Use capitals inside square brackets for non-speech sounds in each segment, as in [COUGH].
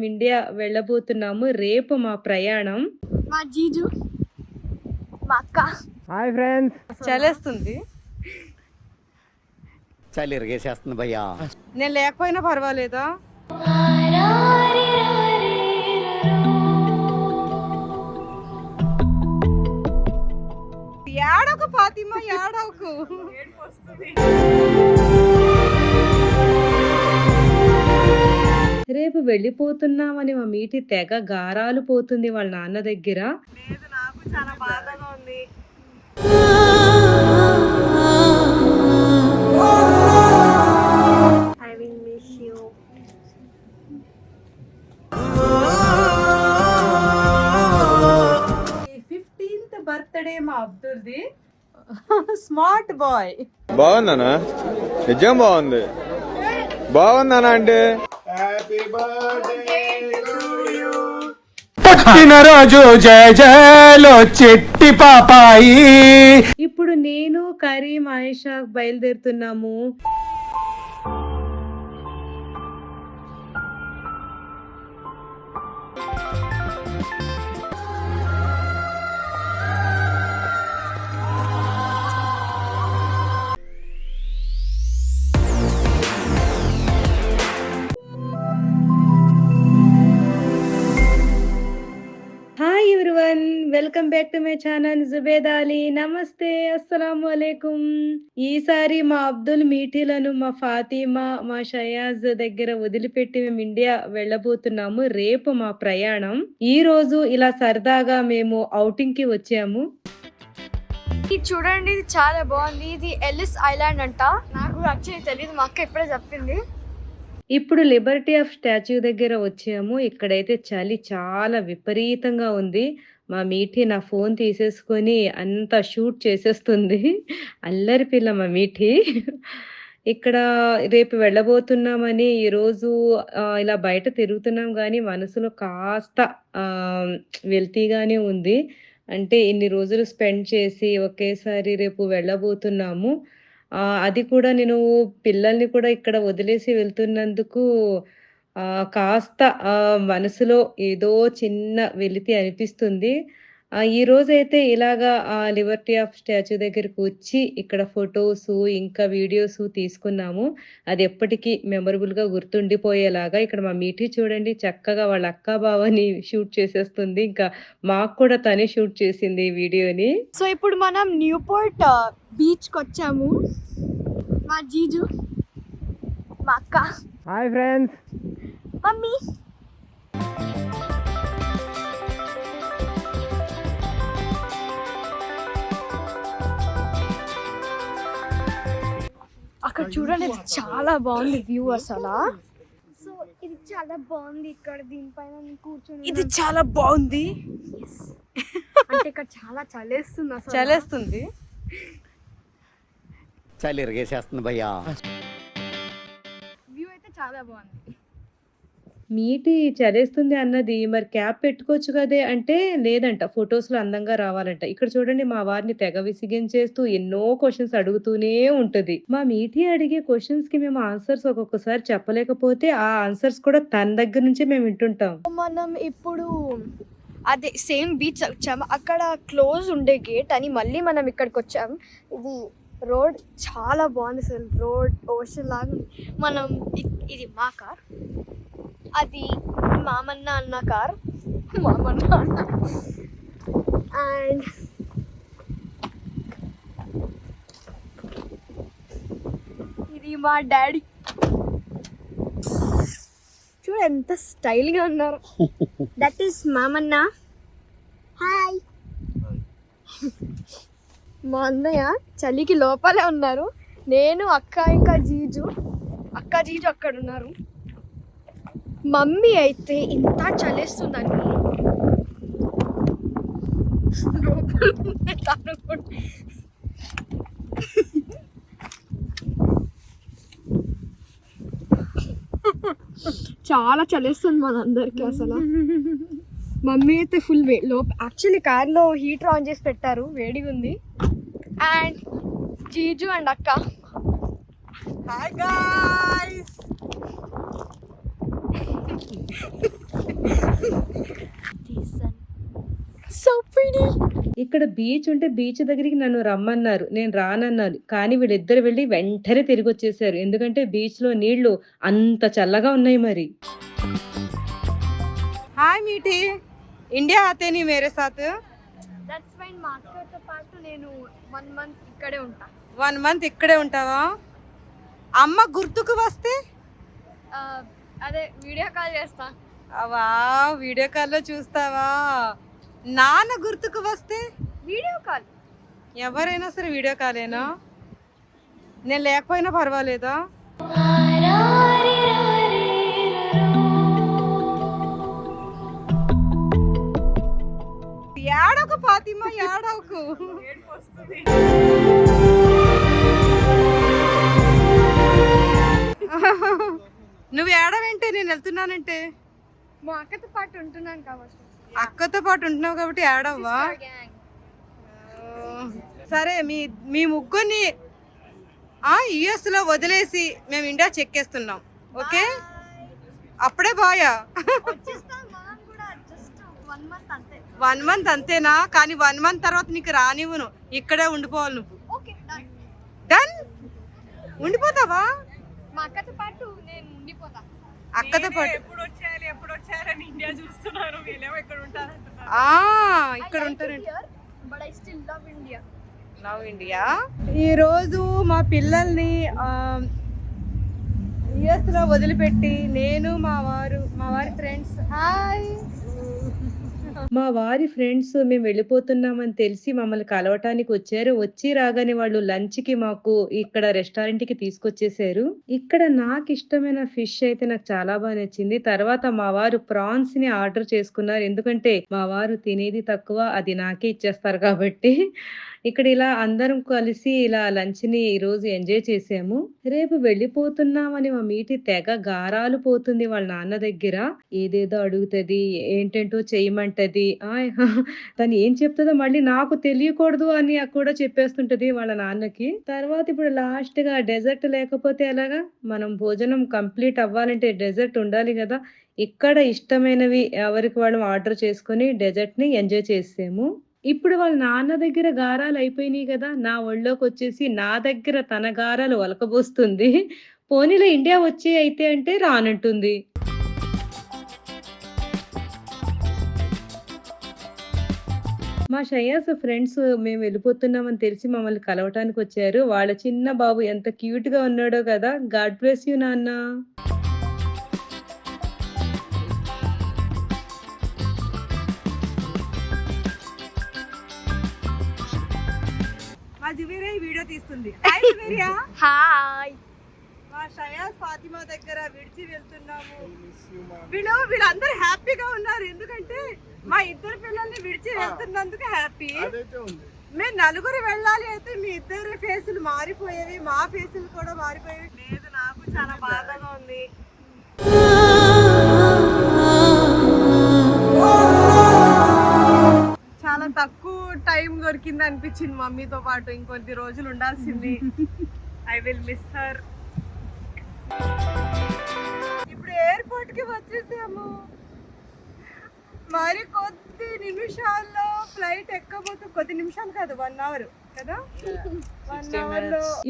మనం ఇండియా వెళ్ళబోతున్నాము రేపు మా ప్రయాణం మా జీజు మా అక్క హాయ్ ఫ్రెండ్స్ చలేస్తుంది చలి ఇరిగేసేస్తుంది భయ్యా నేను లేకపోయినా పర్వాలేదా ఏడవకు ఫాతిమా ఏడవకు రేపు వెళ్ళిపోతున్నామని మా మీటి తెగ గారాలు పోతుంది వాళ్ళ నాన్న దగ్గర నాకు చాలా బాధగా ఉంది ఫిఫ్టీన్త్ బర్త్డే మా అబ్దుల్ది స్మార్ట్ బాయ్ బాగుందనా నిజం బాగుంది బాగుందనా అంటే చెట్టి ఇప్పుడు నేను Karim Ayesha బయలుదేరుతున్నాము everyone welcome back to my channel Zubed Ali నమస్తే అస్సలం అలైకుం ఈసారి మా అబ్దుల్ మీఠీలను మా ఫాతిమా మా షయాజ్ దగ్గర వదిలిపెట్టి మేము ఇండియా వెళ్ళబోతున్నాము రేపు మా ప్రయాణం ఈ రోజు ఇలా సరదాగా మేము ఔటింగ్ కి వచ్చాము ఇది చూడండి ఇది చాలా బాగుంది ఇది ఎలిస్ ఐలాండ్ అంట నాకు అచ్చి తెలియదు మా అక్క ఇప్పుడే చెప్పింది ఇప్పుడు లిబర్టీ ఆఫ్ స్టాచ్యూ దగ్గర వచ్చాము ఇక్కడైతే చలి చాలా విపరీతంగా ఉంది మా మీఠీ నా ఫోన్ తీసేసుకొని అంత షూట్ చేసేస్తుంది అల్లరి పిల్ల మా మీఠీ ఇక్కడ రేపు వెళ్ళబోతున్నామని ఈరోజు ఇలా బయట తిరుగుతున్నాం కానీ మనసులో కాస్త వెల్తీగానే ఉంది అంటే ఇన్ని రోజులు స్పెండ్ చేసి ఒకేసారి రేపు వెళ్ళబోతున్నాము ఆ! అది కూడా నేను పిల్లల్ని కూడా ఇక్కడ వదిలేసి వెళ్తున్నందుకు కాస్త మనసులో ఏదో చిన్న వెలితి అనిపిస్తుంది. ఈ రోజైతే ఇలాగా ఆ లిబర్టీ ఆఫ్ స్టాచ్యూ దగ్గరకు వచ్చి ఇక్కడ ఫొటోస్ ఇంకా వీడియోస్ తీసుకున్నాము అది ఎప్పటికీ మెమరబుల్గా గుర్తుండిపోయేలాగా ఇక్కడ మా మీటి చూడండి చక్కగా వాళ్ళ అక్క బావని షూట్ చేసేస్తుంది ఇంకా మాకు కూడా తనే షూట్ చేసింది ఈ వీడియోని సో ఇప్పుడు మనం న్యూపోర్ట్ బీచ్కి వచ్చాము మా జీజు మా అక్క హాయ్ ఫ్రెండ్స్ మమ్మీ ఇక్కడ చూడండి చాలా బాగుంది వ్యూ అసలు సో ఇది చాలా బాగుంది ఇక్కడ దీనిపైన కూర్చొని ఇది చాలా బాగుంది అంటే ఇక్కడ చాలా చలేస్తుంది అసలు చలేస్తుంది చలి ఇరగేసేస్తుంది భయ్యా వ్యూ అయితే చాలా బాగుంది మీటి చలేస్తుంది అన్నది మరి క్యాప్ పెట్టుకోవచ్చు కదే అంటే లేదంట ఫొటోస్లో అందంగా రావాలంట ఇక్కడ చూడండి మా వారిని తెగ విసిగించేస్తూ ఎన్నో క్వశ్చన్స్ అడుగుతూనే ఉంటుంది మా మీటి అడిగే క్వశ్చన్స్ కి మేము ఆన్సర్స్ ఒక్కొక్కసారి చెప్పలేకపోతే ఆ ఆన్సర్స్ కూడా తన దగ్గర నుంచే మేము వింటుంటాం మనం ఇప్పుడు అదే సేమ్ బీచ్ వచ్చాము అక్కడ క్లోజ్ ఉండే గేట్ అని మళ్ళీ మనం ఇక్కడికి వచ్చాము ఇది రోడ్ చాలా బాగుంది అసలు రోడ్ ఓషన్ లాగా మనం ఇది మా కార్ అది మామన్న అన్న కార్ మామన్న అన్న అండ్ ఇది మా డాడీ చూడు ఎంత స్టైల్గా ఉన్నారు దట్ ఈస్ మామన్న హాయ్ మా అన్నయ్య చలికి లోపలే ఉన్నారు నేను అక్క ఇంకా జీజు అక్క జీజు అక్కడ ఉన్నారు మమ్మీ అయితే ఇంత చలిస్తుందని లోపల చాలా చలేస్తుంది మనందరికీ అసలు మమ్మీ అయితే ఫుల్ వే లోప యాక్చువల్లీ కార్లో హీటర్ ఆన్ చేసి పెట్టారు వేడిగా ఉంది అండ్ జీజు అండ్ అక్క హాయ్ గాయ్స్ సో ఇక్కడ బీచ్ ఉంటే బీచ్ దగ్గరికి నన్ను రమ్మన్నారు నేను రానన్నాను కానీ వీళ్ళిద్దరు వెళ్ళి వెంటనే తిరిగి వచ్చేసారు ఎందుకంటే బీచ్ లో నీళ్లు అంత చల్లగా ఉన్నాయి మరి హాయ్ మీటి ఇండియా నీ మేరే సాత్ దట్స్ ఫైన్ మా పాటు నేను వన్ మంత్ ఇక్కడే ఉంటా వన్ మంత్ ఇక్కడే ఉంటావా అమ్మ గుర్తుకు వస్తే uh, అదే వీడియో కాల్ చేస్తా అవా వీడియో కాల్లో చూస్తావా నాన్న గుర్తుకు వస్తే వీడియో కాల్ ఎవరైనా సరే వీడియో కాలేనా నేను లేకపోయినా పర్వాలేదా ఏడవకు ఫాతిమా ఏడవకు వస్తుంది నువ్వు ఏడవంటే నేను వెళ్తున్నానంటే అక్కతో పాటు ఉంటున్నాను కాబట్టి అక్కతో పాటు ఉంటున్నావు కాబట్టి ఏడవ్వా సరే మీ మీ ముగ్గురిని యుఎస్ లో వదిలేసి మేము ఇండియా చెక్కేస్తున్నాం ఓకే అప్పుడే బాయా వన్ మంత్ అంతేనా కానీ వన్ మంత్ తర్వాత నీకు రానివ్వును ఇక్కడే ఉండిపోవాలి నువ్వు డన్ ఉండిపోతావా అక్కతో పాటు నేను ఎప్పుడు వచ్చేయాలి ఎప్పుడు వచ్చేయాలని ఇండియా చూస్తున్నారు వీళ్ళేమో ఇక్కడ ఉంటారు ఇక్కడ ఉంటారు but I still love India love India ఈరోజు మా పిల్లల్ని యుఎస్లో వదిలిపెట్టి నేను మా వారు మా వారి ఫ్రెండ్స్ హాయ్ మా వారి ఫ్రెండ్స్ మేము వెళ్ళిపోతున్నామని తెలిసి మమ్మల్ని కలవటానికి వచ్చారు వచ్చి రాగానే వాళ్ళు లంచ్ కి మాకు ఇక్కడ రెస్టారెంట్ కి తీసుకొచ్చేసారు ఇక్కడ నాకు ఇష్టమైన ఫిష్ అయితే నాకు చాలా బాగా నచ్చింది తర్వాత మా వారు ప్రాన్స్ ని ఆర్డర్ చేసుకున్నారు ఎందుకంటే మా వారు తినేది తక్కువ అది నాకే ఇచ్చేస్తారు కాబట్టి ఇక్కడ ఇలా అందరం కలిసి ఇలా లంచ్ ని ఈ రోజు ఎంజాయ్ చేసాము రేపు వెళ్ళిపోతున్నామని మా మీటి తెగ గారాలు పోతుంది వాళ్ళ నాన్న దగ్గర ఏదేదో అడుగుతుంది ఏంటంటో చేయమంటది తను ఏం చెప్తుందో మళ్ళీ నాకు తెలియకూడదు అని కూడా చెప్పేస్తుంటది వాళ్ళ నాన్నకి తర్వాత ఇప్పుడు లాస్ట్ గా డెజర్ట్ లేకపోతే ఎలాగా మనం భోజనం కంప్లీట్ అవ్వాలంటే డెజర్ట్ ఉండాలి కదా ఇక్కడ ఇష్టమైనవి ఎవరికి వాళ్ళు ఆర్డర్ చేసుకుని డెజర్ట్ ని ఎంజాయ్ చేసాము ఇప్పుడు వాళ్ళ నాన్న దగ్గర గారాలు అయిపోయినాయి కదా నా ఒళ్ళోకి వచ్చేసి నా దగ్గర తన గారాలు వలకబోస్తుంది పోనీలో ఇండియా వచ్చే అయితే అంటే రానంటుంది మా షయాస్ ఫ్రెండ్స్ మేము వెళ్ళిపోతున్నామని తెలిసి మమ్మల్ని కలవటానికి వచ్చారు వాళ్ళ చిన్న బాబు ఎంత క్యూట్ గా ఉన్నాడో కదా గాడ్ బ్లెస్ యూ నాన్న ఉంది హాయ్ మా షయాస్ ఫాతిమా దగ్గర విడిచి వెళ్తున్నాము వీళ్ళు వీళ్ళందరూ హ్యాపీగా ఉన్నారు ఎందుకంటే మా ఇద్దరు పిల్లల్ని విడిచి వెళ్తున్నందుకు హ్యాపీ మేము నలుగురు వెళ్ళాలి అయితే మీ ఇద్దరు ఫేసులు మారిపోయేవి మా ఫేసులు కూడా మారిపోయేవి లేదు నాకు చాలా బాధగా ఉంది తక్కువ టైం దొరికింది అనిపించింది మమ్మీతో పాటు ఇంకొద్ది రోజులు ఉండాల్సింది ఐ విల్ మిస్ హర్ ఇప్పుడు ఎయిర్పోర్ట్ కి వచ్చేసాము మరి కొద్ది నిమిషాల్లో ఫ్లైట్ ఎక్కబోతు కొద్ది నిమిషాలు కాదు వన్ అవర్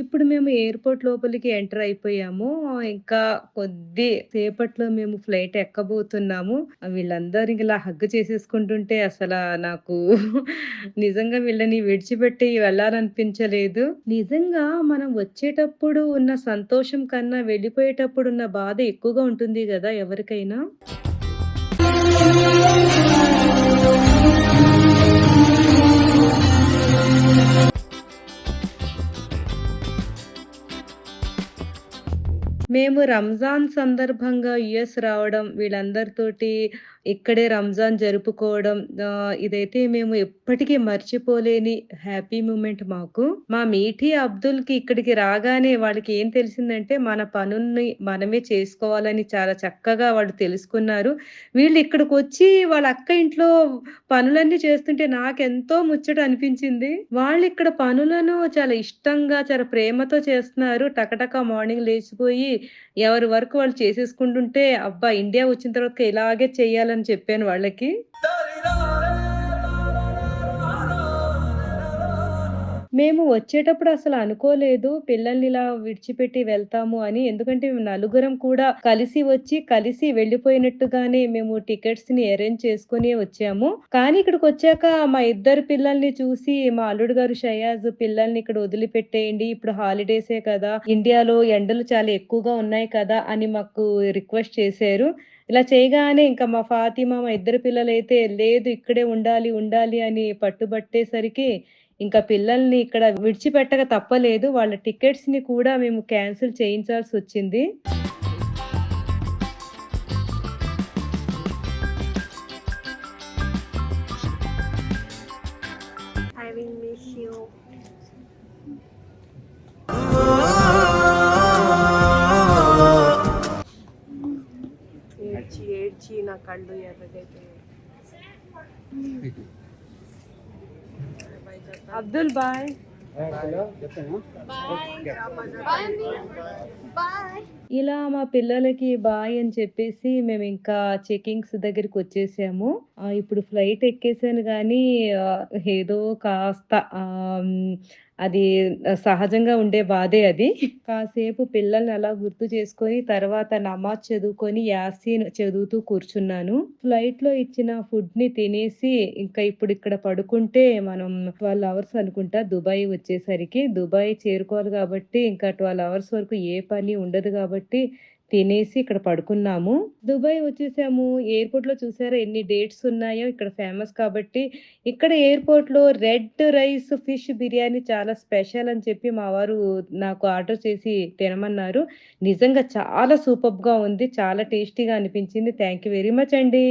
ఇప్పుడు మేము ఎయిర్పోర్ట్ లోపలికి ఎంటర్ అయిపోయాము ఇంకా కొద్ది సేపట్లో మేము ఫ్లైట్ ఎక్కబోతున్నాము వీళ్ళందరూ ఇలా హగ్గు చేసేసుకుంటుంటే అసలు నాకు [LAUGHS] నిజంగా వీళ్ళని విడిచిపెట్టి వెళ్ళాలనిపించలేదు నిజంగా మనం వచ్చేటప్పుడు ఉన్న సంతోషం కన్నా వెళ్ళిపోయేటప్పుడు ఉన్న బాధ ఎక్కువగా ఉంటుంది కదా ఎవరికైనా మేము రంజాన్ సందర్భంగా యుఎస్ రావడం వీళ్ళందరితోటి ఇక్కడే రంజాన్ జరుపుకోవడం ఇదైతే మేము ఎప్పటికీ మర్చిపోలేని హ్యాపీ మూమెంట్ మాకు మా మీఠీ అబ్దుల్ కి ఇక్కడికి రాగానే వాళ్ళకి ఏం తెలిసిందంటే మన పనుల్ని మనమే చేసుకోవాలని చాలా చక్కగా వాళ్ళు తెలుసుకున్నారు వీళ్ళు ఇక్కడికి వచ్చి వాళ్ళ అక్క ఇంట్లో పనులన్నీ చేస్తుంటే నాకెంతో ముచ్చట అనిపించింది వాళ్ళు ఇక్కడ పనులను చాలా ఇష్టంగా చాలా ప్రేమతో చేస్తున్నారు టకటక మార్నింగ్ లేచిపోయి ఎవరి వరకు వాళ్ళు చేసేసుకుంటుంటే అబ్బా ఇండియా వచ్చిన తర్వాత ఇలాగే చేయాలి చేయాలని చెప్పాను వాళ్ళకి మేము వచ్చేటప్పుడు అసలు అనుకోలేదు పిల్లల్ని ఇలా విడిచిపెట్టి వెళ్తాము అని ఎందుకంటే మేము నలుగురం కూడా కలిసి వచ్చి కలిసి వెళ్ళిపోయినట్టుగానే మేము టికెట్స్ ని అరేంజ్ చేసుకుని వచ్చాము కానీ ఇక్కడికి వచ్చాక మా ఇద్దరు పిల్లల్ని చూసి మా అల్లుడు గారు షయాజ్ పిల్లల్ని ఇక్కడ వదిలిపెట్టేయండి ఇప్పుడు హాలిడేసే కదా ఇండియాలో ఎండలు చాలా ఎక్కువగా ఉన్నాయి కదా అని మాకు రిక్వెస్ట్ చేశారు ఇలా చేయగానే ఇంకా మా ఫాతిమా మా ఇద్దరు పిల్లలైతే లేదు ఇక్కడే ఉండాలి ఉండాలి అని పట్టుబట్టేసరికి ఇంకా పిల్లల్ని ఇక్కడ విడిచిపెట్టక తప్పలేదు వాళ్ళ టికెట్స్ని కూడా మేము క్యాన్సిల్ చేయించాల్సి వచ్చింది I వచ్చి నా కళ్ళు ఎర్రగైతే అబ్దుల్ బాయ్ ఇలా మా పిల్లలకి బాయ్ అని చెప్పేసి మేము ఇంకా చెకింగ్స్ దగ్గరికి వచ్చేసాము ఇప్పుడు ఫ్లైట్ ఎక్కేసాను కానీ ఏదో కాస్త అది సహజంగా ఉండే బాధే అది కాసేపు పిల్లల్ని అలా గుర్తు చేసుకొని తర్వాత నమాజ్ చదువుకొని యాసీన్ చదువుతూ కూర్చున్నాను ఫ్లైట్లో ఇచ్చిన ఫుడ్ని తినేసి ఇంకా ఇప్పుడు ఇక్కడ పడుకుంటే మనం ట్వెల్వ్ అవర్స్ అనుకుంటా దుబాయ్ వచ్చేసరికి దుబాయ్ చేరుకోవాలి కాబట్టి ఇంకా ట్వెల్వ్ అవర్స్ వరకు ఏ పని ఉండదు కాబట్టి తినేసి ఇక్కడ పడుకున్నాము దుబాయ్ వచ్చేసాము ఎయిర్పోర్ట్లో చూసారా ఎన్ని డేట్స్ ఉన్నాయో ఇక్కడ ఫేమస్ కాబట్టి ఇక్కడ ఎయిర్పోర్ట్లో రెడ్ రైస్ ఫిష్ బిర్యానీ చాలా స్పెషల్ అని చెప్పి మా వారు నాకు ఆర్డర్ చేసి తినమన్నారు నిజంగా చాలా సూపర్గా ఉంది చాలా టేస్టీగా అనిపించింది థ్యాంక్ యూ వెరీ మచ్ అండి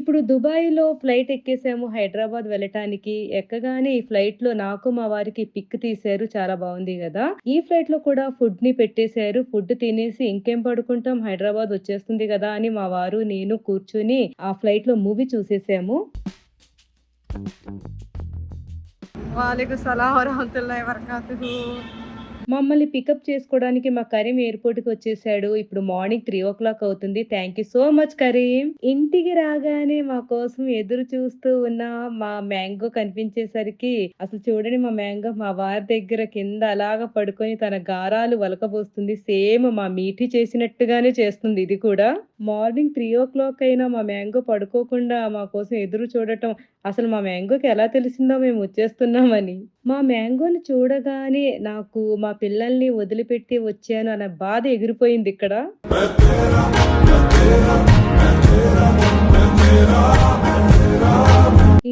ఇప్పుడు దుబాయ్లో ఫ్లైట్ ఎక్కేసాము హైదరాబాద్ వెళ్ళటానికి ఎక్కగానే ఈ ఫ్లైట్లో నాకు మా వారికి పిక్ తీశారు చాలా బాగుంది కదా ఈ ఫ్లైట్లో కూడా ఫుడ్ని పెట్టేశారు ఫుడ్ తినేసి ఇంకేం పడుకుంటే సాయంత్రం హైదరాబాద్ వచ్చేస్తుంది కదా అని మా వారు నేను కూర్చుని ఆ ఫ్లైట్లో మూవీ చూసేసాము వాలేకు సలాం వరహతుల్లా వరకాతు మమ్మల్ని పికప్ చేసుకోవడానికి మా కరీం ఎయిర్పోర్ట్ కి వచ్చేసాడు ఇప్పుడు మార్నింగ్ త్రీ ఓ క్లాక్ అవుతుంది thank you so much Karim ఇంటికి రాగానే మా కోసం ఎదురు చూస్తూ ఉన్న మా మ్యాంగో కనిపించేసరికి అసలు చూడండి మా మ్యాంగో మా వారి దగ్గర కింద అలాగా పడుకొని తన గారాలు వలకపోస్తుంది సేమ్ మా మీటి చేసినట్టుగానే చేస్తుంది ఇది కూడా మార్నింగ్ త్రీ ఓ క్లాక్ అయినా మా మ్యాంగో పడుకోకుండా మా కోసం ఎదురు చూడటం అసలు మా మ్యాంగోకి ఎలా తెలిసిందో మేము వచ్చేస్తున్నామని మా మ్యాంగోని చూడగానే నాకు మా పిల్లల్ని వదిలిపెట్టి వచ్చాను అనే బాధ ఎగిరిపోయింది ఇక్కడ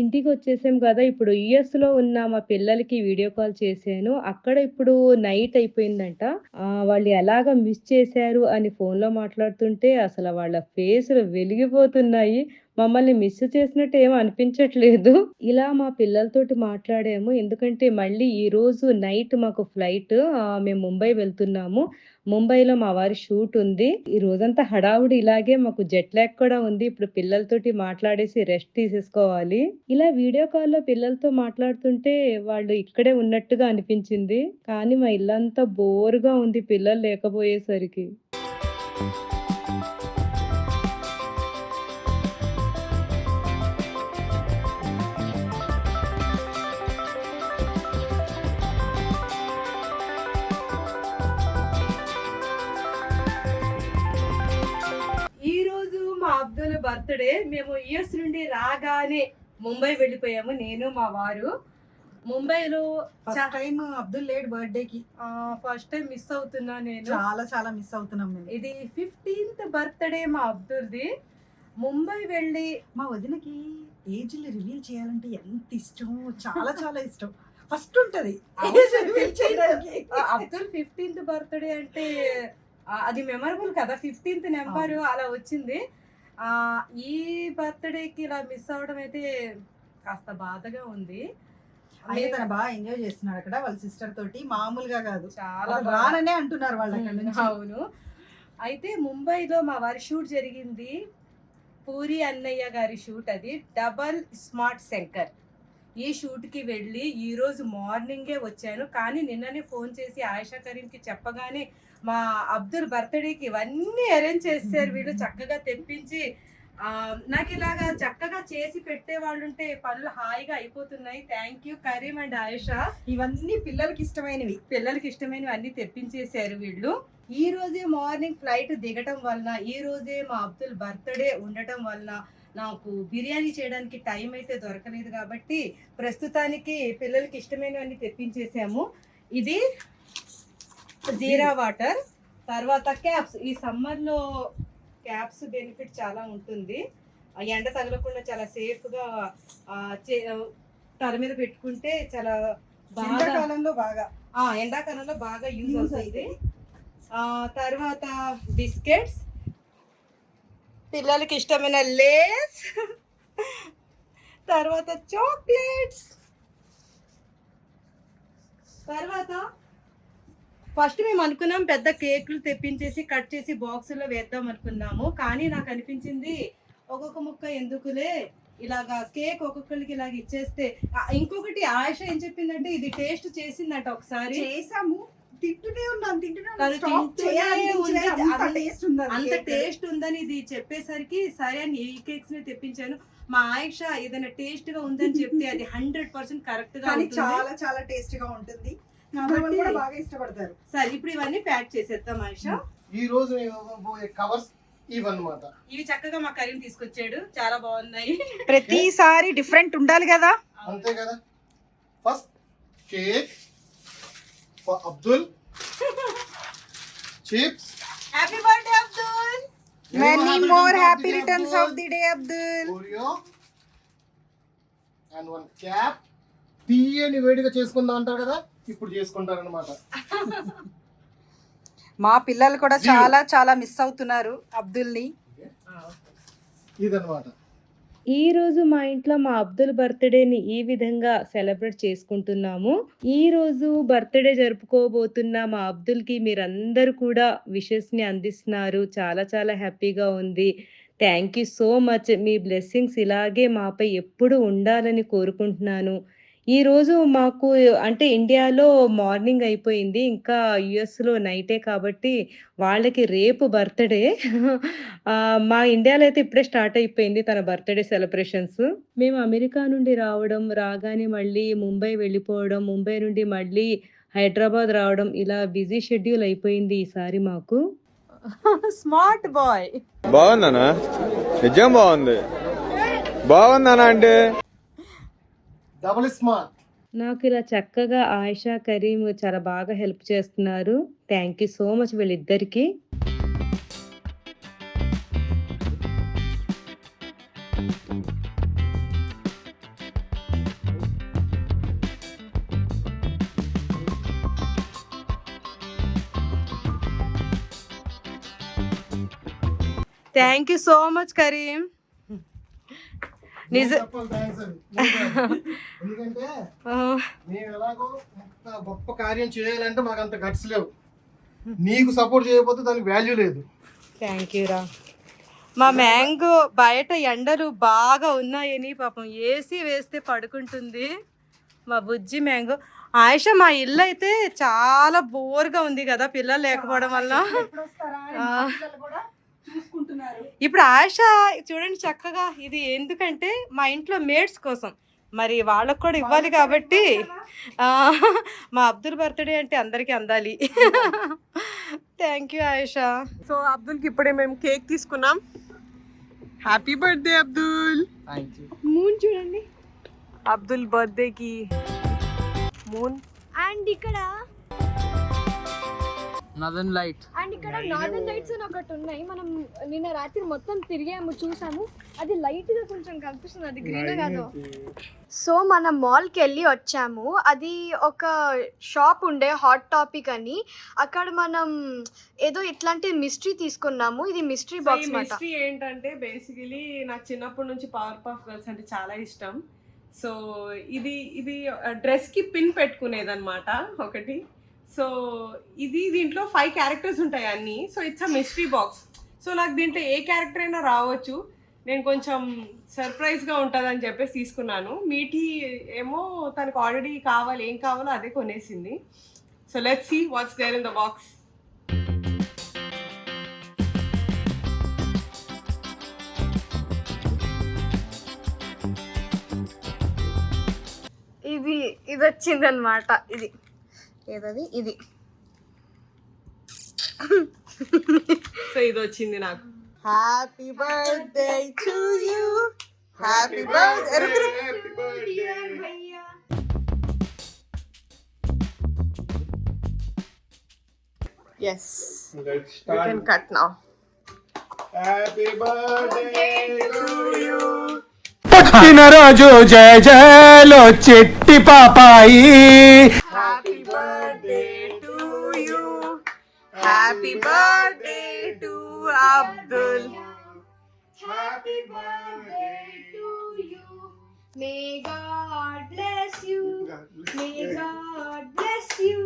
ఇంటికి వచ్చేసాం కదా ఇప్పుడు యుఎస్ లో ఉన్న మా పిల్లలకి వీడియో కాల్ చేశాను అక్కడ ఇప్పుడు నైట్ అయిపోయిందంట వాళ్ళు ఎలాగ మిస్ చేశారు అని ఫోన్ లో మాట్లాడుతుంటే అసలు వాళ్ళ ఫేస్లు వెలిగిపోతున్నాయి మమ్మల్ని మిస్ చేసినట్టు ఏం అనిపించట్లేదు ఇలా మా పిల్లలతోటి మాట్లాడాము ఎందుకంటే మళ్ళీ ఈ రోజు నైట్ మాకు ఫ్లైట్ మేము ముంబై వెళ్తున్నాము ముంబైలో మా వారి షూట్ ఉంది ఈ రోజంతా హడావుడి ఇలాగే మాకు జెట్ ల్యాక్ కూడా ఉంది ఇప్పుడు పిల్లలతోటి మాట్లాడేసి రెస్ట్ తీసేసుకోవాలి ఇలా వీడియో కాల్లో పిల్లలతో మాట్లాడుతుంటే వాళ్ళు ఇక్కడే ఉన్నట్టుగా అనిపించింది కానీ మా ఇల్లంతా బోరుగా ఉంది పిల్లలు లేకపోయేసరికి బర్త్డే మేము యుఎస్ నుండి రాగానే ముంబై వెళ్ళిపోయాము నేను మా వారు ముంబైలో ఫస్ట్ టైం అబ్దుల్ లేడ్ బర్త్డే కి ఫస్ట్ టైం మిస్ అవుతున్నా నేను చాలా చాలా మిస్ అవుతున్నాం మేము ఇది ఫిఫ్టీన్త్ బర్త్డే మా అబ్దుల్ది ముంబై వెళ్ళి మా వదినకి ఏజ్ రివీల్ చేయాలంటే ఎంత ఇష్టం చాలా [LAUGHS] చాలా ఇష్టం ఫస్ట్ ఉంటది అబ్దుల్ ఫిఫ్టీన్త్ బర్త్డే అంటే అది మెమరబుల్ కదా ఫిఫ్టీన్త్ నెంబర్ అలా వచ్చింది ఈ బర్త్డేకి ఇలా మిస్ అవడం అయితే కాస్త బాధగా ఉంది అయ్యే తను బాగా ఎంజాయ్ చేస్తున్నాడు అక్కడ వాళ్ళ సిస్టర్ తోటి మామూలుగా కాదు చాలా రాననే అంటున్నారు వాళ్ళు అవును అయితే ముంబైలో మా వారి షూట్ జరిగింది పూరి అన్నయ్య గారి షూట్ అది డబల్ స్మార్ట్ శంకర్ ఈ షూట్కి వెళ్ళి ఈరోజు మార్నింగే వచ్చాను కానీ నిన్ననే ఫోన్ చేసి ఆయిషా కరీంకి చెప్పగానే మా అబ్దుల్ బర్త్డేకి ఇవన్నీ అరేంజ్ చేస్తారు వీళ్ళు చక్కగా తెప్పించి నాకు ఇలాగా చక్కగా చేసి పెట్టే వాళ్ళు ఉంటే పనులు హాయిగా అయిపోతున్నాయి thank you Karim and Ayusha ఇవన్నీ పిల్లలకి ఇష్టమైనవి పిల్లలకి ఇష్టమైనవి అన్ని తెప్పించేశారు వీళ్ళు ఈ రోజే మార్నింగ్ ఫ్లైట్ దిగటం వలన ఈ రోజే మా అబ్దుల్ బర్త్డే ఉండటం వలన నాకు బిర్యానీ చేయడానికి టైం అయితే దొరకలేదు కాబట్టి ప్రస్తుతానికి పిల్లలకి ఇష్టమైనవన్నీ తెప్పించేసాము ఇది జీరా వాటర్ తర్వాత క్యాప్స్ ఈ సమ్మర్లో క్యాప్స్ బెనిఫిట్ చాలా ఉంటుంది ఎండ తగలకుండా చాలా సేఫ్గా తల మీద పెట్టుకుంటే చాలా బాగా బాగా ఎండాకాలంలో బాగా యూజ్ అవుతుంది తర్వాత బిస్కెట్స్ పిల్లలకి ఇష్టమైన లేస్ తర్వాత చాక్లెట్స్ తర్వాత ఫస్ట్ మేము అనుకున్నాం పెద్ద కేకులు తెప్పించేసి కట్ చేసి బాక్సులో వేద్దాం అనుకున్నాము కానీ నాకు అనిపించింది ఒక్కొక్క ముక్క ఎందుకులే ఇలాగా కేక్ ఒక్కొక్కరికి ఇలాగ ఇచ్చేస్తే ఇంకొకటి ఆయుష ఏం చెప్పిందంటే ఇది టేస్ట్ చేసిందట ఒకసారి చేసాము తింటూనే ఉన్నాం తింటూనే అంత టేస్ట్ ఉందని ఇది చెప్పేసరికి సరే అని ఈ కేక్స్ ని తెప్పించాను మా ఆయుష ఏదైనా టేస్ట్ గా ఉందని చెప్తే అది హండ్రెడ్ పర్సెంట్ కరెక్ట్ గా చాలా చాలా టేస్ట్ గా ఉంటుంది కాబట్టి బాగా ఇష్టపడతారు సరే ఇప్పుడు ఇవన్నీ ప్యాక్ చేసేద్దాం మనిష ఈ రోజు నేను ఇవ్వబోయే కవర్స్ ఇవన్నమాట ఇవి చక్కగా మా కరీం తీసుకొచ్చాడు చాలా బాగున్నాయి ప్రతిసారి డిఫరెంట్ ఉండాలి కదా అంతే కదా first cake for Abdul chips happy birthday Abdul many more happy returns of the day Abdul Oreo and one cup తీయని వేడిగా చేసుకుందాం అంటారు కదా ఇప్పుడు చేసుకుంటారనమాట మా పిల్లలు కూడా చాలా చాలా మిస్ అవుతున్నారు అబ్దుల్ని ఇదనమాట ఈ రోజు మా ఇంట్లో మా అబ్దుల్ బర్త్డేని ఈ విధంగా సెలబ్రేట్ చేసుకుంటున్నాము ఈ రోజు బర్త్డే జరుపుకోబోతున్న మా అబ్దుల్కి మీరందరూ కూడా విషెస్ని అందిస్తున్నారు చాలా చాలా హ్యాపీగా ఉంది థ్యాంక్ యూ సో మచ్ మీ బ్లెస్సింగ్స్ ఇలాగే మాపై ఎప్పుడు ఉండాలని కోరుకుంటున్నాను ఈరోజు మాకు అంటే ఇండియాలో మార్నింగ్ అయిపోయింది ఇంకా యుఎస్లో నైటే కాబట్టి వాళ్ళకి రేపు బర్త్డే [LAUGHS] మా ఇండియాలో అయితే ఇప్పుడే స్టార్ట్ అయిపోయింది తన బర్త్డే సెలబ్రేషన్స్ మేము అమెరికా నుండి రావడం రాగానే మళ్ళీ ముంబై వెళ్ళిపోవడం ముంబై నుండి మళ్ళీ హైదరాబాద్ రావడం ఇలా బిజీ షెడ్యూల్ అయిపోయింది ఈసారి మాకు [LAUGHS] స్మార్ట్ బాయ్ బాగుందనా నిజం బాగుంది బాగుందనా అంటే డబుల్ స్మార్ట్ నాకు ఇలా చక్కగా ఆయిషా కరీం చాలా బాగా హెల్ప్ చేస్తున్నారు థ్యాంక్ యూ సో మచ్ వీళ్ళిద్దరికి thank you so much Karim నిజ [LAUGHS] ఎందుకంటే గొప్ప కార్యం చేయాలంటే మాకు అంత గట్స్ లేవు నీకు సపోర్ట్ చేయకపోతే దానికి వాల్యూ లేదు థ్యాంక్ యూ రా మా మ్యాంగో బయట ఎండలు బాగా ఉన్నాయని పాపం ఏసీ వేస్తే పడుకుంటుంది మా బుజ్జి మ్యాంగో ఆయుష మా ఇల్లు అయితే చాలా బోర్గా ఉంది కదా పిల్లలు లేకపోవడం వల్ల ఇప్పుడు ఆశ చూడండి చక్కగా ఇది ఎందుకంటే మా ఇంట్లో మేడ్స్ కోసం మరి వాళ్ళకు కూడా ఇవ్వాలి కాబట్టి మా అబ్దుల్ బర్త్డే అంటే అందరికీ అందాలి థ్యాంక్ యూ ఆయుష సో అబ్దుల్కి ఇప్పుడే మేము కేక్ తీసుకున్నాం హ్యాపీ బర్త్డే అబ్దుల్ మూన్ చూడండి అబ్దుల్ బర్త్డేకి మూన్ అండ్ ఇక్కడ నదన్ లైట్ అండ్ ఇక్కడ నార్దన్ లైట్స్ అని ఒకటి ఉన్నాయి మనం నిన్న రాత్రి మొత్తం తిరిగాము చూసాము అది లైట్ గా కొంచెం కనిపిస్తుంది అది గ్రీన్ కాదు సో మనం మాల్కి వెళ్ళి వచ్చాము అది ఒక షాప్ ఉండే హాట్ టాపిక్ అని అక్కడ మనం ఏదో ఇట్లాంటి మిస్టరీ తీసుకున్నాము ఇది మిస్టరీ బాక్స్ మిస్టరీ ఏంటంటే బేసికలీ నాకు చిన్నప్పటి నుంచి పవర్ పాఫ్ గర్ల్స్ అంటే చాలా ఇష్టం సో ఇది ఇది డ్రెస్కి పిన్ పెట్టుకునేదన్నమాట ఒకటి సో ఇది దీంట్లో ఫైవ్ క్యారెక్టర్స్ ఉంటాయి అన్నీ so it's a mystery box so నాకు దీంట్లో ఏ క్యారెక్టర్ అయినా రావచ్చు నేను కొంచెం సర్ప్రైజ్గా ఉంటుందని చెప్పేసి తీసుకున్నాను మీటి ఏమో తనకు ఆల్రెడీ కావాలి ఏం కావాలో అదే కొనేసింది so let's see what's there in the box ఇది ఇది వచ్చిందనమాట ఇది ఏదది ఇది సో ఇది వచ్చింది నాకు happy birthday to you happy birthday Yes. Let's start. You can cut now. Happy birthday to you. పుట్టిన రోజు జయ జయలో చెట్టి పాపాయి happy birthday to Abdul happy birthday to you may God bless you may God bless you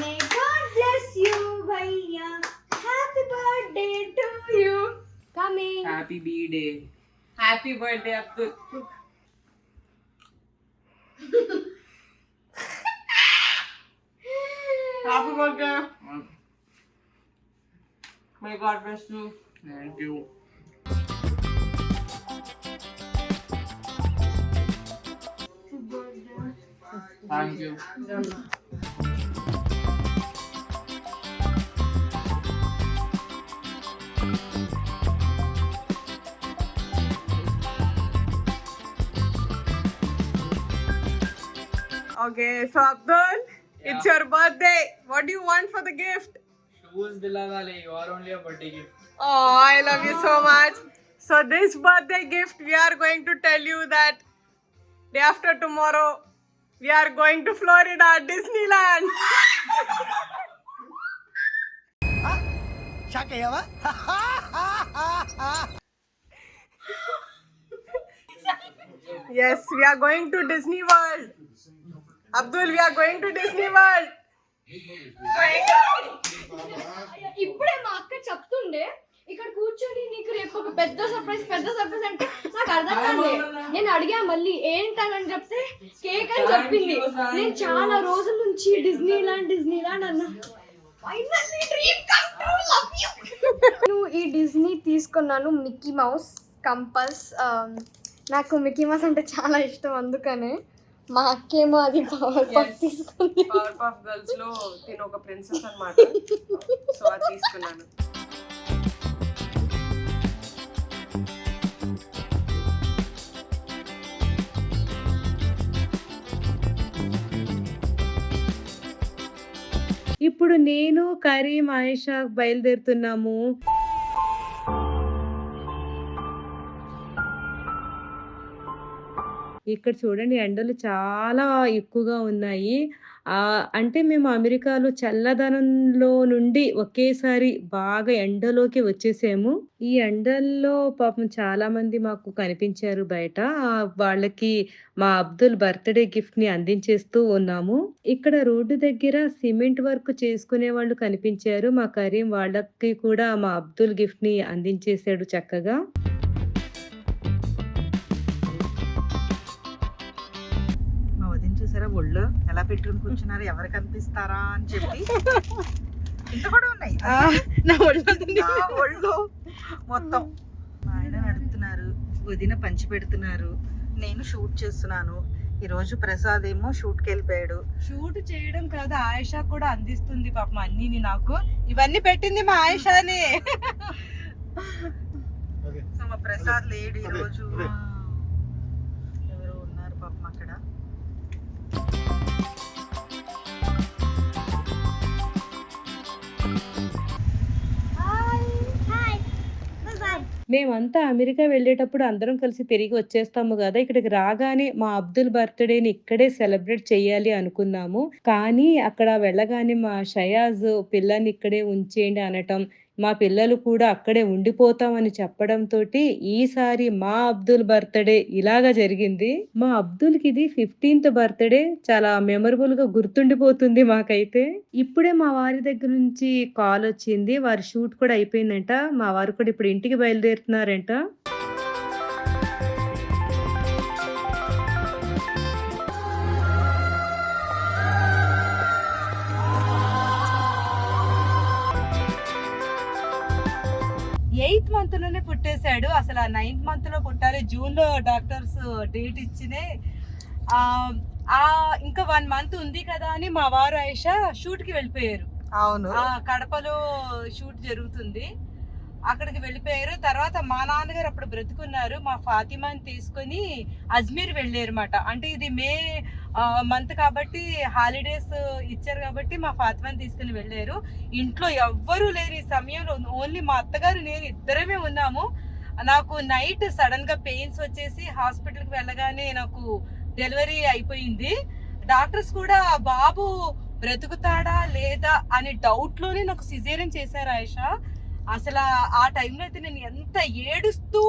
may God bless you భయ్యా happy birthday to you coming happy B day Happy birthday, Abdul. Happy birthday. May God bless you. Thank you. Thank you. Okay, so Abdul, yeah. it's your birthday. What do you want for the gift? Shoes diladale. You are only a birthday gift. Oh, I love you so much. So this birthday gift, we are going to tell you that day after tomorrow, we are going to Florida, Disneyland. yes, we are going to Disney World. Abdul we are going to Disney World ఇప్పుడే మా అక్క చెప్తుండే ఇక్కడ కూర్చొని నీకు రేపు ఒక పెద్ద సర్ప్రైజ్ పెద్ద సర్ప్రైజ్ అంటే నాకు అర్థం కాదు నేను అడిగా మళ్ళీ ఏంటని చెప్తే కేక్ అని చెప్పింది నేను చాలా రోజుల నుంచి డిస్నీ ల్యాండ్ డిస్నీ ల్యాండ్ అన్నా నేను ఈ డిస్నీ తీసుకున్నాను మిక్కీ మౌస్ కంపల్స్ నాకు మిక్కీ మౌస్ అంటే చాలా ఇష్టం అందుకనే మా అక్కేమో అది పవర్ పఫ్ తీసుకుంది పవర్ పఫ్ గర్ల్స్ లో తిను ఒక ప్రిన్సెస్ అన్నమాట సో [LAUGHS] అది తీసుకున్నాను ఇప్పుడు నేను కరీం ఆయిషా బయలుదేరుతున్నాము ఇక్కడ చూడండి ఎండలు చాలా ఎక్కువగా ఉన్నాయి అంటే మేము అమెరికాలో చల్లదనంలో నుండి ఒకేసారి బాగా ఎండలోకి వచ్చేసాము ఈ ఎండల్లో పాపం చాలా మంది మాకు కనిపించారు బయట వాళ్ళకి మా అబ్దుల్ బర్త్డే గిఫ్ట్ ని అందించేస్తూ ఉన్నాము ఇక్కడ రోడ్డు దగ్గర సిమెంట్ వర్క్ చేసుకునే వాళ్ళు కనిపించారు మా కరీం వాళ్ళకి కూడా మా అబ్దుల్ గిఫ్ట్ ని అందించేశాడు చక్కగా ఒళ్ళు ఎలా పెట్టుకుని కూర్చున్నారు ఎవరు కనిపిస్తారా అని చెప్పి ఇంత కూడా ఉన్నాయి నా ఒళ్ళు మొత్తం ఆయన నడుపుతున్నారు వదిన పంచి పెడుతున్నారు నేను షూట్ చేస్తున్నాను ఈరోజు ప్రసాద్ ఏమో షూట్కి వెళ్ళిపోయాడు షూట్ చేయడం కాదు ఆయుష కూడా అందిస్తుంది పాపం అన్ని నాకు ఇవన్నీ పెట్టింది మా ఆయుషనే సో మా ప్రసాద్ లేడు ఈరోజు మేమంతా అమెరికా వెళ్ళేటప్పుడు అందరం కలిసి తిరిగి వచ్చేస్తాము కదా ఇక్కడికి రాగానే మా అబ్దుల్ బర్త్డేని ఇక్కడే సెలబ్రేట్ చేయాలి అనుకున్నాము కానీ అక్కడ వెళ్ళగానే మా షయాజ్ పిల్లని ఇక్కడే ఉంచేయండి అనటం మా పిల్లలు కూడా అక్కడే ఉండిపోతామని చెప్పడంతో ఈసారి మా అబ్దుల్ బర్త్డే ఇలాగా జరిగింది మా అబ్దుల్కి ఇది ఫిఫ్టీన్త్ బర్త్డే చాలా మెమరబుల్గా గుర్తుండిపోతుంది మాకైతే ఇప్పుడే మా వారి దగ్గర నుంచి కాల్ వచ్చింది వారి షూట్ కూడా అయిపోయిందంట మా వారు కూడా ఇప్పుడు ఇంటికి బయలుదేరుతున్నారంట మంత్ లోనే పుట్టేశాడు అసలు ఆ నైన్త్ మంత్ లో పుట్టాలి జూన్ లో డాక్టర్స్ డేట్ ఇచ్చినే ఇంకా వన్ మంత్ ఉంది కదా అని మా వారు ఆయిషా షూట్ కి వెళ్ళిపోయారు అవును కడపలో షూట్ జరుగుతుంది అక్కడికి వెళ్ళిపోయారు తర్వాత మా నాన్నగారు అప్పుడు బ్రతుకున్నారు మా ఫాతిమాని తీసుకొని అజ్మీర్ వెళ్ళారన్నమాట అంటే ఇది మే మంత్ కాబట్టి హాలిడేస్ ఇచ్చారు కాబట్టి మా ఫాతిమాని తీసుకుని వెళ్ళారు ఇంట్లో ఎవ్వరూ ఈ సమయంలో ఓన్లీ మా అత్తగారు నేను ఇద్దరమే ఉన్నాము నాకు నైట్ సడన్గా పెయిన్స్ వచ్చేసి హాస్పిటల్కి వెళ్ళగానే నాకు డెలివరీ అయిపోయింది డాక్టర్స్ కూడా బాబు బ్రతుకుతాడా లేదా అనే డౌట్లోనే నాకు సిజేరియన్ చేశారు ఆయేషా అసలు ఆ టైంలో అయితే నేను ఎంత ఏడుస్తూ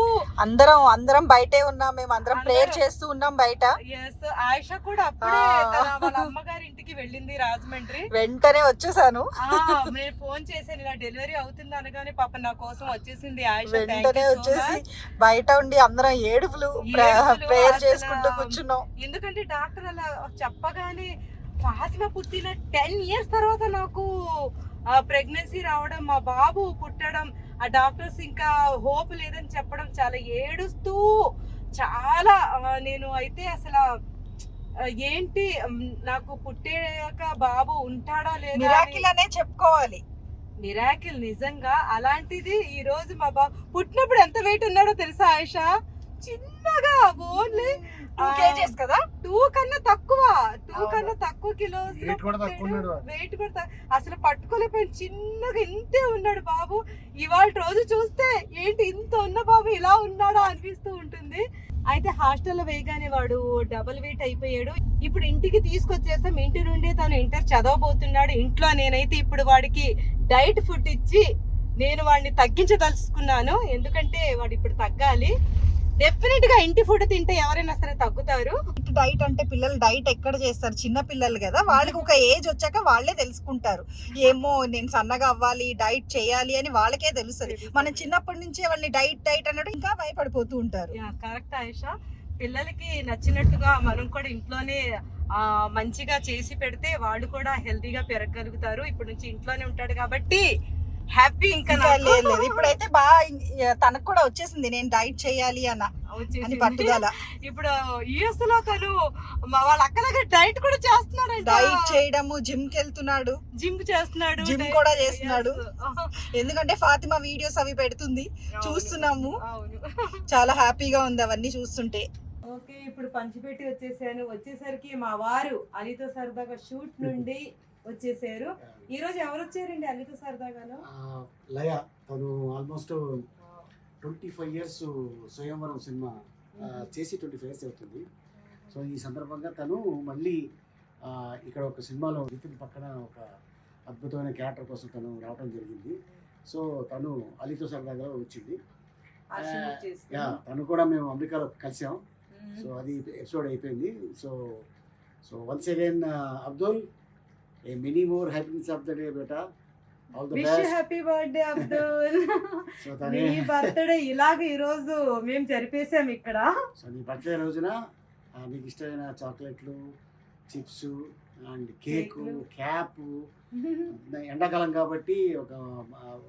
అందరం అందరం బయటే ఉన్నాం మేము అందరం ప్రేయర్ చేస్తూ ఉన్నాం బయట ఎస్ ఆయిషా కూడా అప్పుడే వాళ్ళ అమ్మగారి ఇంటికి వెళ్ళింది రాజమండ్రి వెంటనే వచ్చేసాను నేను ఫోన్ చేశాను ఇలా డెలివరీ అవుతుంది అనగానే పాప నా కోసం వచ్చేసింది ఆయిషా వెంటనే వచ్చేసి బయట ఉండి అందరం ఏడుపులు ప్రేయర్ చేసుకుంటూ కూర్చున్నాం ఎందుకంటే డాక్టర్ అలా చెప్పగానే ఫాతిమా పుట్టిన టెన్ ఇయర్స్ తర్వాత నాకు ప్రెగ్నెన్సీ రావడం మా బాబు పుట్టడం ఆ డాక్టర్స్ ఇంకా హోప్ లేదని చెప్పడం చాలా ఏడుస్తూ చాలా నేను అయితే అసలు ఏంటి నాకు పుట్టాక బాబు ఉంటాడా లేదా అనే చెప్పుకోవాలి మిరాకిల్ నిజంగా అలాంటిది ఈ రోజు మా బాబు పుట్టినప్పుడు ఎంత వెయిట్ ఉన్నాడో తెలుసా ఆయిషా చిన్నగా ఓన్లీ కేజీస్ కదా టూ కన్నా తక్కువ టూ కన్నా తక్కువ కిలోస్ వెయిట్ కూడా అసలు పట్టుకోలేకపోయి చిన్నగా ఇంతే ఉన్నాడు బాబు ఇవాళ రోజు చూస్తే ఏంటి ఇంత ఉన్న బాబు ఇలా ఉన్నాడా అనిపిస్తూ ఉంటుంది అయితే హాస్టల్లో వేయగానే వాడు డబల్ వెయిట్ అయిపోయాడు ఇప్పుడు ఇంటికి తీసుకొచ్చేసాం ఇంటి నుండి తను ఇంటర్ చదవబోతున్నాడు ఇంట్లో నేనైతే ఇప్పుడు వాడికి డైట్ ఫుడ్ ఇచ్చి నేను వాడిని తగ్గించదలుచుకున్నాను ఎందుకంటే వాడు ఇప్పుడు తగ్గాలి డెఫినెట్ గా ఇంటి ఫుడ్ తింటే ఎవరైనా సరే తగ్గుతారు డైట్ అంటే పిల్లలు డైట్ ఎక్కడ చేస్తారు చిన్న పిల్లలు కదా mm-hmm. వాళ్ళకి ఒక ఏజ్ వచ్చాక వాళ్ళే తెలుసుకుంటారు ఏమో నేను సన్నగా అవ్వాలి డైట్ చేయాలి అని వాళ్ళకే తెలుస్తుంది మనం చిన్నప్పటి నుంచే వాళ్ళని డైట్ డైట్ అన్నట్టు ఇంకా భయపడిపోతూ ఉంటారు కరెక్ట్ ఆయుష పిల్లలకి నచ్చినట్టుగా మనం కూడా ఇంట్లోనే మంచిగా చేసి పెడితే వాళ్ళు కూడా హెల్తీగా పెరగగలుగుతారు ఇప్పుడు నుంచి ఇంట్లోనే ఉంటాడు కాబట్టి హ్యాపీ ఇంకా లేదు ఇప్పుడైతే బాగా తనకు కూడా వచ్చేసింది నేను డైట్ చేయాలి అన్న అని పట్టుదల ఇప్పుడు యుఎస్ లో తను వాళ్ళ అక్క దగ్గర డైట్ కూడా చేస్తున్నాడు డైట్ చేయడము జిమ్ కి వెళ్తున్నాడు జిమ్ చేస్తున్నాడు జిమ్ కూడా చేస్తున్నాడు [LAUGHS] ఎందుకంటే ఫాతిమా వీడియోస్ అవి పెడుతుంది చూస్తున్నాము [LAUGHS] చాలా హ్యాపీగా ఉంది అవన్నీ చూస్తుంటే ఓకే ఇప్పుడు పంచిపెట్టి వచ్చేసాను వచ్చేసరికి మా వారు అలితో సరదాగా షూట్ నుండి వచ్చేసారు ఈ రోజు ఎవరు వచ్చారండి అల్లిత సరదాగాను లయ తను almost twenty five years Swayamvaram cinema చేసి ట్వంటీ ఫైవ్ ఇయర్స్ అవుతుంది సో ఈ సందర్భంగా తను మళ్ళీ ఇక్కడ ఒక సినిమాలో నితిన్ పక్కన ఒక అద్భుతమైన క్యారెక్టర్ కోసం తను రావడం జరిగింది సో తను అలితో సరదాగా వచ్చింది తను కూడా మేము అమెరికాలో కలిసాం సో అది ఎపిసోడ్ అయిపోయింది so so once again Abdul a many more happiness of the day, beta. All the Wish best. you happy birthday [LAUGHS] ఇలాగ ఈరోజు మేము జరిపేసాం ఇక్కడ సో మీ బర్త్డే రోజున మీకు ఇష్టమైన చాక్లెట్లు చిప్స్ అండ్ కేక్ క్యాప్ [LAUGHS] ఎండాకాలం కాబట్టి ఒక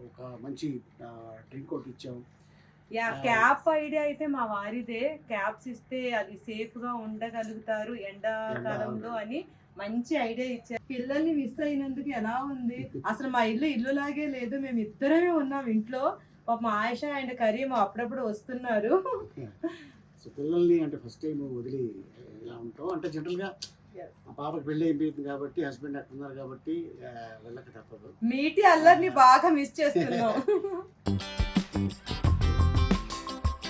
ఒక మంచి డ్రింక్ ఒకటి ఇచ్చాం యా క్యాప్ ఐడియా అయితే మా వారిదే క్యాప్స్ ఇస్తే అది సేఫ్ గా ఉండగలుగుతారు ఎండాకాలంలో అని మంచి ఐడియా ఇచ్చారు పిల్లల్ని మిస్ అయినందుకు ఎలా ఉంది అసలు మా ఇల్లు ఇల్లు లాగే లేదు మేము ఇద్దరమే ఉన్నాం ఇంట్లో మా ఆయుష అండ్ కరీం అప్పుడప్పుడు వస్తున్నారు సో పిల్లల్ని అంటే ఫస్ట్ టైం వదిలి ఇలా ఉంటాం అంటే జనరల్గా మా పాపకి పెళ్లి అయిపోయింది కాబట్టి హస్బెండ్ అక్కడ ఉన్నారు కాబట్టి వెళ్ళక తప్పదు మీటి అల్లరిని బాగా మిస్ చేస్తున్నాం [LAUGHS]